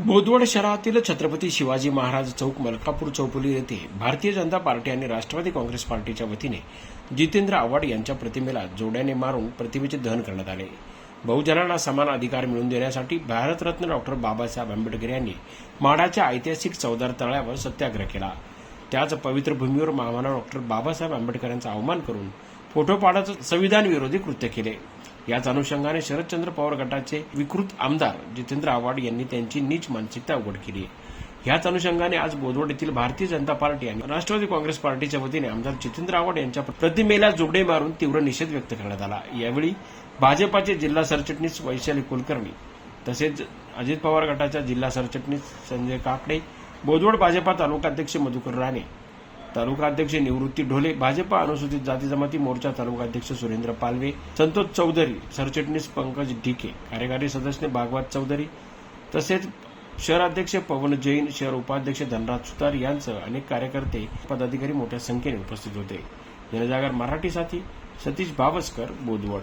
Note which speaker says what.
Speaker 1: बोदवड शहरातील छत्रपती शिवाजी महाराज चौक मलकापूर चौपुली येथे भारतीय जनता पार्टी आणि राष्ट्रवादी काँग्रेस पार्टीच्या वतीने जितेंद्र आव्हाड यांच्या प्रतिमेला जोड्याने मारून प्रतिमेचे दहन करण्यात आले. बहुजनांना समान अधिकार मिळवून देण्यासाठी भारतरत्न डॉक्टर बाबासाहेब आंबेडकर यांनी माडाच्या ऐतिहासिक चौदार तळ्यावर सत्याग्रह केला. त्याच पवित्र भूमीवर महामानव डॉक्टर बाबासाहेब आंबेडकर यांचा अवमान करून फोटो पाडाचं संविधान विरोधी कृत्य केले. याच अनुषंगाने शरदचंद्र पवार गटाचे विकृत आमदार जितेंद्र आव्हाड यांनी त्यांची नीच मानसिकता उघड केली याच अनुषंगाने आज बोदवड येथील भारतीय जनता पार्टी आणि राष्ट्रवादी काँग्रेस पार्टीच्या वतीने आमदार जितेंद्र आव्हाड यांच्या प्रतिमेला जोडे मारून तीव्र निषेध व्यक्त करण्यात आला. यावेळी भाजपाचे जिल्हा सरचिटणीस वैशाली कुलकर्णी तसेच अजित पवार गटाच्या जिल्हा सरचिटणीस संजय काकडे बोदवड भाजपा तालुकाध्यक्ष मधुकर राणे तालुका अध्यक्ष निवृत्ती ढोले भाजपा अनुसूचित जाती जमाती मोर्चा तालुका अध्यक्ष सुरेंद्र पालवे संतोष चौधरी सरचिटणीस पंकज ढिके कार्यकारी सदस्य भागवत चौधरी तसेच शहराध्यक्ष पवन जैन शहर उपाध्यक्ष धनराज सुतार यांसह अनेक कार्यकर्ते पदाधिकारी मोठ्या संख्येने उपस्थित होते. जनजागर मराठीसाठी सतीश भावस्कर बोदवड